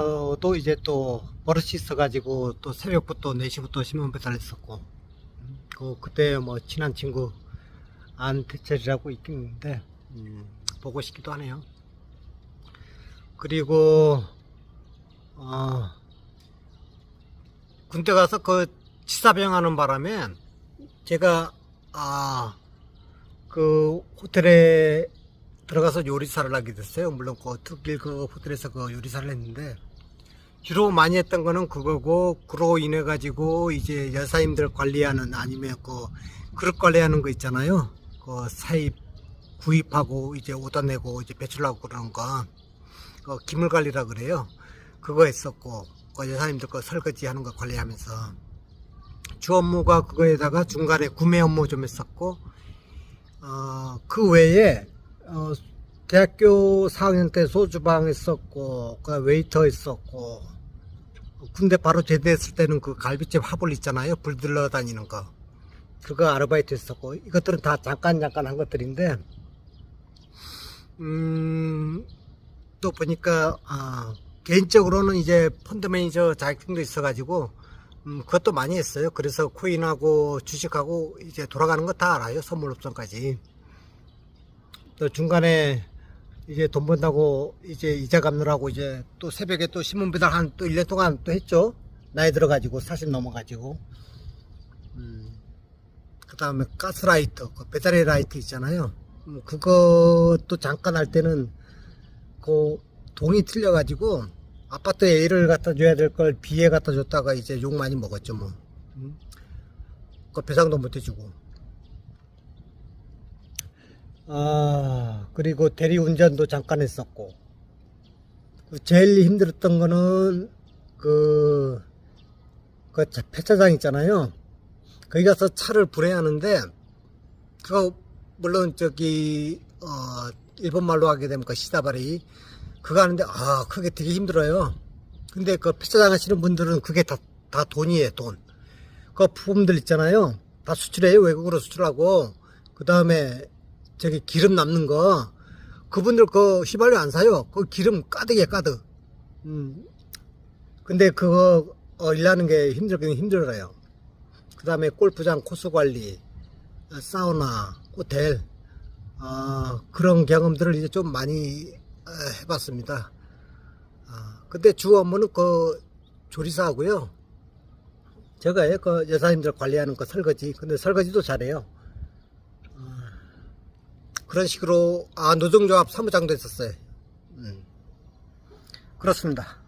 어, 또 이제 또 버릇이 있어가지고 또 새벽부터 4시부터 신문 배달했었고 그 그때 뭐 친한 친구 안태철이라고 있긴 있는데 음, 보고 싶기도 하네요. 그리고 어, 군대 가서 그 치사병 하는 바람에 제가 아 그 호텔에 들어가서 요리사를 하게 됐어요. 물론 그 특길 그 호텔에서 그 요리사를 했는데 주로 많이 했던 거는 그거고 그로 인해 가지고 이제 여사님들 관리하는 아니면 그 그릇 관리하는 거 있잖아요. 그 사입 구입하고 이제 오다 내고 이제 배출하고 그러는 거. 그 기물 관리라 그래요. 그거 했었고 그 여사님들 거 설거지 하는 거 관리하면서 주 업무가 그거에다가 중간에 구매 업무 좀 했었고 어, 그 외에 어, 대학교 4학년 때 소주방 했었고 그 웨이터 했었고 군대 바로 제대했을 때는 그 갈비집 화불 있잖아요 불 들러 다니는 거 그거 아르바이트 했었고 이것들은 다 잠깐 잠깐 한 것들인데 음 또 보니까 아, 개인적으로는 이제 펀드 매니저 자격증도 있어가지고 음, 그것도 많이 했어요. 그래서 코인하고 주식하고 이제 돌아가는 거 다 알아요. 선물 옵션까지. 또 중간에 이제 돈 번다고 이제 이자 갚느라고 이제 또 새벽에 또 신문 배달 한 또 1년 동안 또 했죠. 나이 들어가지고 40 넘어가지고. 음, 그 다음에 가스라이터, 그 배터리 라이트 있잖아요. 음, 그것도 잠깐 할 때는 그 동이 틀려가지고 아파트에 A를 갖다 줘야 될 걸 B에 갖다 줬다가 이제 욕 많이 먹었죠 뭐. 음? 그 배상도 못 해주고. 아 그리고 대리운전도 잠깐 했었고. 그 제일 힘들었던 거는 그, 그 차- 폐차장 있잖아요. 거기 가서 차를 불회하는데 그거 물론 저기 어 일본 말로 하게 되면 그 시다바리 그거 하는데 아 그게 되게 힘들어요. 근데 그 폐차장 하시는 분들은 그게 다, 다 돈이에요 돈. 그 부품들 있잖아요. 다 수출해요 외국으로 수출하고 그 다음에 저기 기름 남는 거 그분들 그 휘발유 안 사요. 그 기름 가득이에요 가득. 음. 근데 그거 어, 일하는 게 힘들긴 힘들어요. 그 다음에 골프장 코스 관리, 어, 사우나, 호텔, 어, 그런 경험들을 이제 좀 많이 어, 해봤습니다. 아, 근데 주 업무는 그 조리사하고요. 제가 그 여사님들 관리하는 거 설거지. 근데 설거지도 잘해요. 어, 그런 식으로 아 노동조합 사무장도 했었어요. 음. 그렇습니다.